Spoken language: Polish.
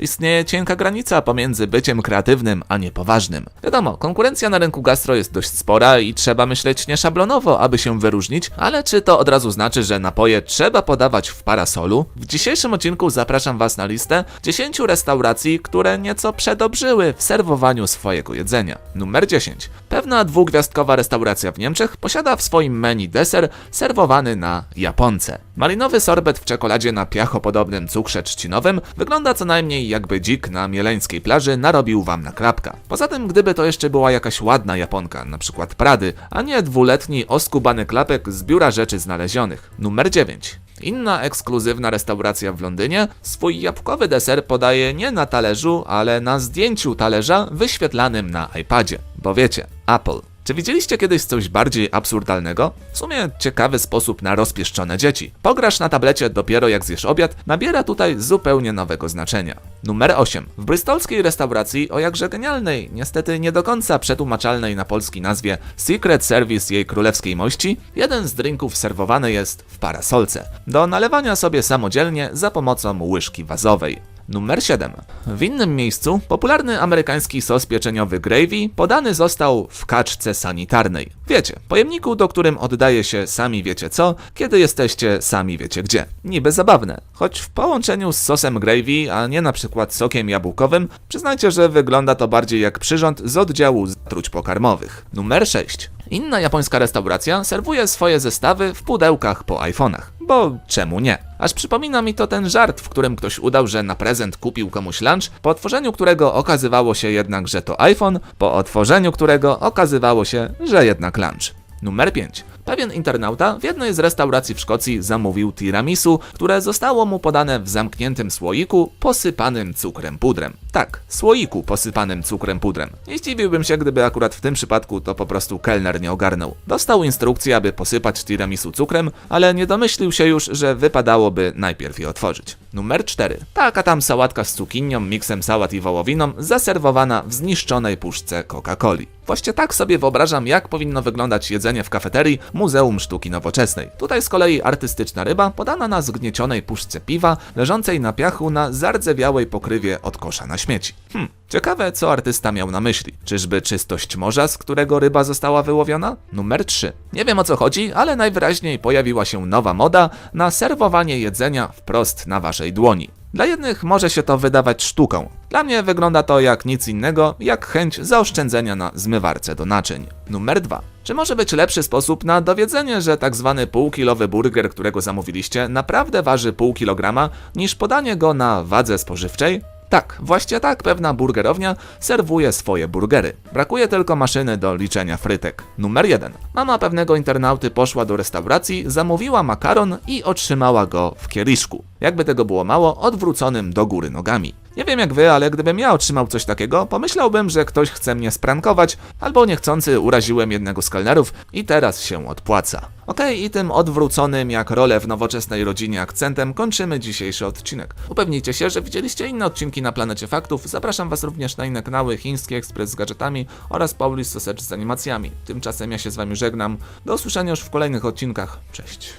Istnieje cienka granica pomiędzy byciem kreatywnym a niepoważnym. Wiadomo, konkurencja na rynku gastro jest dość spora i trzeba myśleć nieszablonowo, aby się wyróżnić, ale czy to od razu znaczy, że napoje trzeba podawać w parasolu? W dzisiejszym odcinku zapraszam Was na listę 10 restauracji, które nieco przedobrzyły w serwowaniu swojego jedzenia. Numer 10. Pewna dwugwiazdkowa restauracja w Niemczech posiada w swoim menu deser serwowany na Japonce. Malinowy sorbet w czekoladzie na piachopodobnym cukrze trzcinowym wygląda co najmniej jakby dzik na mieleńskiej plaży narobił wam na klapka. Poza tym, gdyby to jeszcze była jakaś ładna Japonka, na przykład Prady, a nie dwuletni oskubany klapek z biura rzeczy znalezionych. Numer 9. Inna ekskluzywna restauracja w Londynie swój jabłkowy deser podaje nie na talerzu, ale na zdjęciu talerza wyświetlanym na iPadzie. Bo wiecie, Apple. Czy widzieliście kiedyś coś bardziej absurdalnego? W sumie ciekawy sposób na rozpieszczone dzieci. Pograsz na tablecie dopiero jak zjesz obiad, nabiera tutaj zupełnie nowego znaczenia. Numer 8. W bristolskiej restauracji o jakże genialnej, niestety nie do końca przetłumaczalnej na polski nazwie Secret Service jej królewskiej mości, jeden z drinków serwowany jest w parasolce, do nalewania sobie samodzielnie za pomocą łyżki wazowej. Numer 7. W innym miejscu popularny amerykański sos pieczeniowy gravy podany został w kaczce sanitarnej. Wiecie, pojemniku, do którym oddaje się sami wiecie co, kiedy jesteście sami wiecie gdzie. Niby zabawne, choć w połączeniu z sosem gravy, a nie na przykład sokiem jabłkowym, przyznajcie, że wygląda to bardziej jak przyrząd z oddziału zatruć pokarmowych. Numer 6. Inna japońska restauracja serwuje swoje zestawy w pudełkach po iPhone'ach. Bo czemu nie? Aż przypomina mi to ten żart, w którym ktoś udał, że na prezent kupił komuś lunch, po otworzeniu którego okazywało się jednak, że to iPhone, po otworzeniu którego okazywało się, że jednak lunch. Numer 5. Pewien internauta w jednej z restauracji w Szkocji zamówił tiramisu, które zostało mu podane w zamkniętym słoiku posypanym cukrem pudrem. Tak, słoiku posypanym cukrem pudrem. Nie zdziwiłbym się, gdyby akurat w tym przypadku to po prostu kelner nie ogarnął. Dostał instrukcję, aby posypać tiramisu cukrem, ale nie domyślił się już, że wypadałoby najpierw je otworzyć. Numer 4. Taka tam sałatka z cukinią, miksem sałat i wołowiną, zaserwowana w zniszczonej puszce Coca-Coli. Właśnie tak sobie wyobrażam, jak powinno wyglądać jedzenie w kafeterii Muzeum Sztuki Nowoczesnej. Tutaj z kolei artystyczna ryba podana na zgniecionej puszce piwa, leżącej na piachu na zardzewiałej pokrywie od kosza na śmieci. Hm, ciekawe co artysta miał na myśli. Czyżby czystość morza, z którego ryba została wyłowiona? Numer 3. Nie wiem o co chodzi, ale najwyraźniej pojawiła się nowa moda na serwowanie jedzenia wprost na waszej dłoni. Dla jednych może się to wydawać sztuką. Dla mnie wygląda to jak nic innego, jak chęć zaoszczędzenia na zmywarce do naczyń. Numer 2. Czy może być lepszy sposób na dowiedzenie, że tak zwany półkilowy burger, którego zamówiliście, naprawdę waży pół kilograma, niż podanie go na wadze spożywczej? Tak, właśnie tak pewna burgerownia serwuje swoje burgery. Brakuje tylko maszyny do liczenia frytek. Numer 1. Mama pewnego internauty poszła do restauracji, zamówiła makaron i otrzymała go w kieliszku. Jakby tego było mało, odwróconym do góry nogami. Nie wiem jak wy, ale gdybym ja otrzymał coś takiego, pomyślałbym, że ktoś chce mnie sprankować, albo niechcący uraziłem jednego z kelnerów i teraz się odpłaca. Okej, i tym odwróconym jak rolę w nowoczesnej rodzinie akcentem kończymy dzisiejszy odcinek. Upewnijcie się, że widzieliście inne odcinki na Planecie Faktów. Zapraszam was również na inne kanały Chiński Ekspres z gadżetami oraz Paulis Sausage z animacjami. Tymczasem ja się z wami żegnam. Do usłyszenia już w kolejnych odcinkach. Cześć.